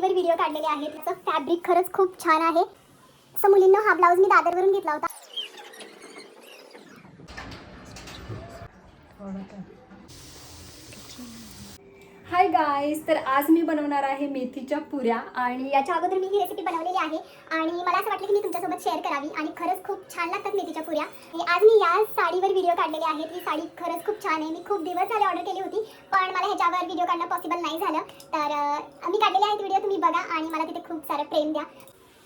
साडीवर व्हिडिओ काढलेले आहेत. त्याचं फॅब्रिक खरंच खूप छान आहे. सो मुलींना हा ब्लाऊज मी दादरवरून घेतला होता. हाय गाईज तर आज मी बनवणार आहे मेथीच्या पुऱ्या आणि याच्या अगोदर मी ही रेसिपी बनवलेली आहे आणि मला असं वाटलं की मी तुमच्यासोबत शेअर करावी आणि खरंच खूप छान लागतात मेथीच्या पुऱ्या. आज मी या साडीवर व्हिडिओ काढलेले आहेत ही साडी खरंच खूप छान आहे. मी खूप दिवस झाले ऑर्डर केली होती पण मला ह्याच्यावर व्हिडिओ काढणं पॉसिबल नाही झालं. तर मी काढलेले आहेत व्हिडिओ तुम्ही बघा आणि मला तिथे खूप सारं प्रेम द्या.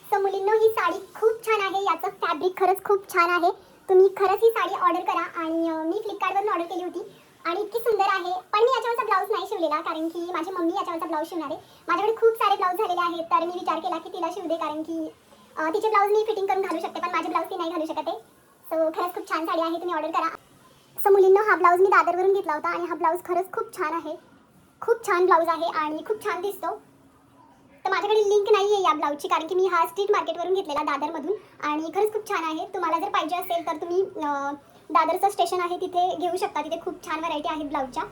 सो मुलींनो ही साडी खूप छान आहे. याचं फॅब्रिक खरंच खूप छान आहे. तुम्ही खरंच ही साडी ऑर्डर करा आणि मी फ्लिपकार्टवरून ऑर्डर केली होती. आणि इतकी सुंदर आहे. पण मी याच्यावरचा ब्लाऊज नाही शिवलेला कारण की माझी मम्मी याच्यावरचा ब्लाऊज शिवणार आहे. माझ्याकडे खूप सारे ब्लाऊज झालेले आहेत तर मी विचार केला की तिला शिवू दे कारण की तिचे ब्लाऊज मी फिटिंग करून घालू शकते पण माझे ब्लाऊज ती नाही घालू शकते सो खरंच खूप छान साडी आहे तुम्ही ऑर्डर करा. सो मुलींना हा ब्लाऊज मी दादरवरून घेतला होता आणि हा ब्लाऊज खरंच खूप छान आहे. खूप छान ब्लाऊज आहे आणि खूप छान दिसतो. तर माझ्याकडे लिंक नाही आहे या ब्लाऊजची कारण की मी हा स्ट्रीट मार्केटवरून घेतलेला दादरमधून. आणि खरंच खूप छान आहे. तुम्हाला जर पाहिजे असेल तर तुम्ही दादरचं स्टेशन आहे तिथे घेऊ शकता. तिथे खूप छान व्हरायटी आहे ब्लाऊजच्या.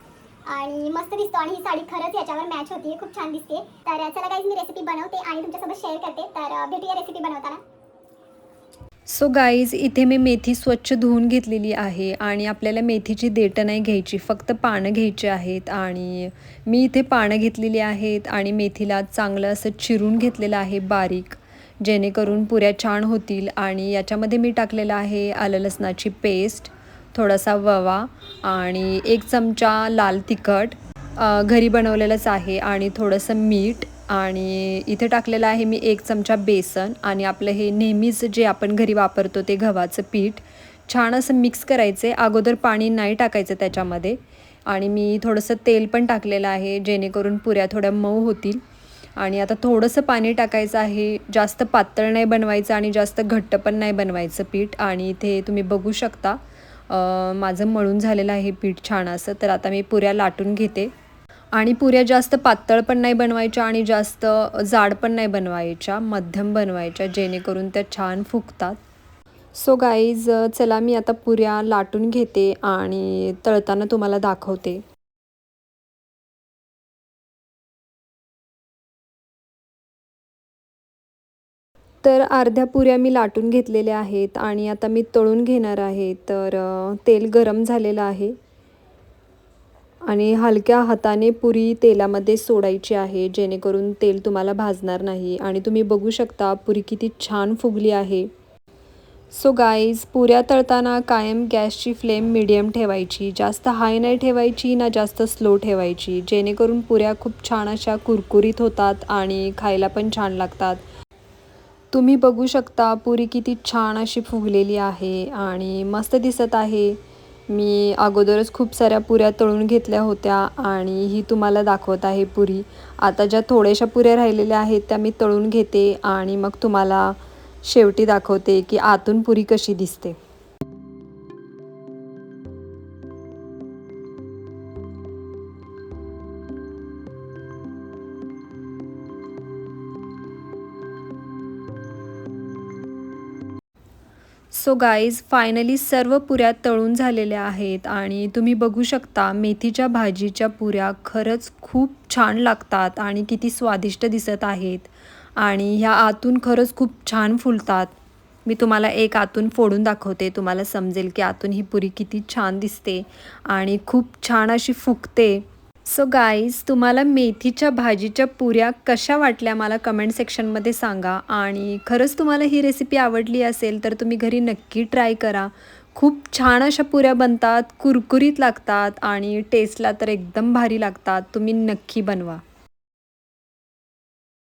आणि मस्त दिसतो. आणि ही साडी खरंच याच्यावर मॅच होती. खूप छान दिसते. तर चला काही मी रेसिपी बनवते आणि तुमच्यासोबत शेअर करते. तर भेटूया रेसिपी बनवताना. सो गाईज इथे मी मेथी स्वच्छ धुवून घेतलेली आहे. आणि आपल्याला मेथीची देटं नाही घ्यायची. फक्त पानं घ्यायची आहेत. आणि मी इथे पानं घेतलेली आहेत. आणि मेथीला चांगलं असं चिरून घेतलेलं आहे बारीक. जेणेकरून पुऱ्या छान होतील आणि याच्यामध्ये मी टाकलेलं आहे आलं लसणाची पेस्ट थोडासा ववा आणि एक चमचा लाल तिखट. घरी बनवलेलंच आहे आणि थोडंसं मीठ आणि इथे टाकलेलं आहे मी एक चमचा बेसन आणि आपलं हे नेहमीच जे आपण घरी वापरतो ते गव्हाचं पीठ. छान असं मिक्स करायचे अगोदर पाणी नाही टाकायचं त्याच्यामध्ये आणि मी थोडंसं तेल पण टाकलेलं आहे जेणेकरून पुऱ्या थोड्या मऊ होतील. आणि आता थोडंसं पाणी टाकायचं आहे. जास्त पातळ नाही बनवायचं आणि जास्त घट्ट पण नाही बनवायचं पीठ. आणि इथे तुम्ही बघू शकता माझं मळून झालेलं आहे पीठ छान असं. तर आता मी पुऱ्या लाटून घेते. आणि पुऱ्या जास्त पातळ पण नाही बनवायच्या आणि जास्त जाड पण नाही बनवायच्या मध्यम बनवायच्या जेणेकरून त्या छान फुगतात. सो गाईज चला मी आता पुऱ्या लाटून घेते आणि तळताना तुम्हाला दाखवते. तर अर्ध्या पुऱ्या मी लाटून घेतलेल्या आहेत आणि आता मी तळून घेणार आहे. तर तेल गरम झालेलं आहे. आणि हलक्या हाताने पुरी तेलामध्ये सोडायची आहे जेणेकरून तेल तुम्हाला भाजणार नाही. आणि तुम्ही बघू शकता पुरी किती छान फुगली आहे. सो गाईज पुऱ्या तळताना कायम गॅसची फ्लेम मिडियम ठेवायची. जास्त हाय नाही ठेवायची ना जास्त स्लो ठेवायची. जेणेकरून पुऱ्या खूप छान अशा कुरकुरीत होतात आणि खायला पण छान लागतात. तुम्ही बघू शकता पुरी किती छान अशी फुगलेली आहे आणि मस्त दिसत आहे. मी अगोदरच खूप साऱ्या पुऱ्या तळून घेतल्या होत्या आणि ही तुम्हाला दाखवत आहे पुरी. आता ज्या थोड्याशा पुऱ्या राहिलेल्या आहेत त्या मी तळून घेते आणि मग तुम्हाला शेवटी दाखवते की आतून पुरी कशी दिसते. सो गाईज फायनली सर्व पुऱ्या तळून झालेल्या आहेत आणि तुम्ही बघू शकता मेथीच्या भाजीच्या पुऱ्या खरंच खूप छान लागतात आणि किती स्वादिष्ट दिसत आहेत. आणि ह्या आतून खरंच खूप छान फुलतात. मी तुम्हाला एक आतून फोडून दाखवते तुम्हाला समजेल की आतून ही पुरी किती छान दिसते आणि खूप छान अशी फुगते. सो गाईज तुम्हाला मेथीच्या भाजीच्या पुऱ्या कशा वाटल्या मला कमेंट सेक्शनमध्ये सांगा. आणि खरंच तुम्हाला ही रेसिपी आवडली असेल तर तुम्ही घरी नक्की ट्राय करा. खूप छान अशा पुऱ्या बनतात कुरकुरीत लागतात आणि टेस्टला तर एकदम भारी लागतात. तुम्ही नक्की बनवा.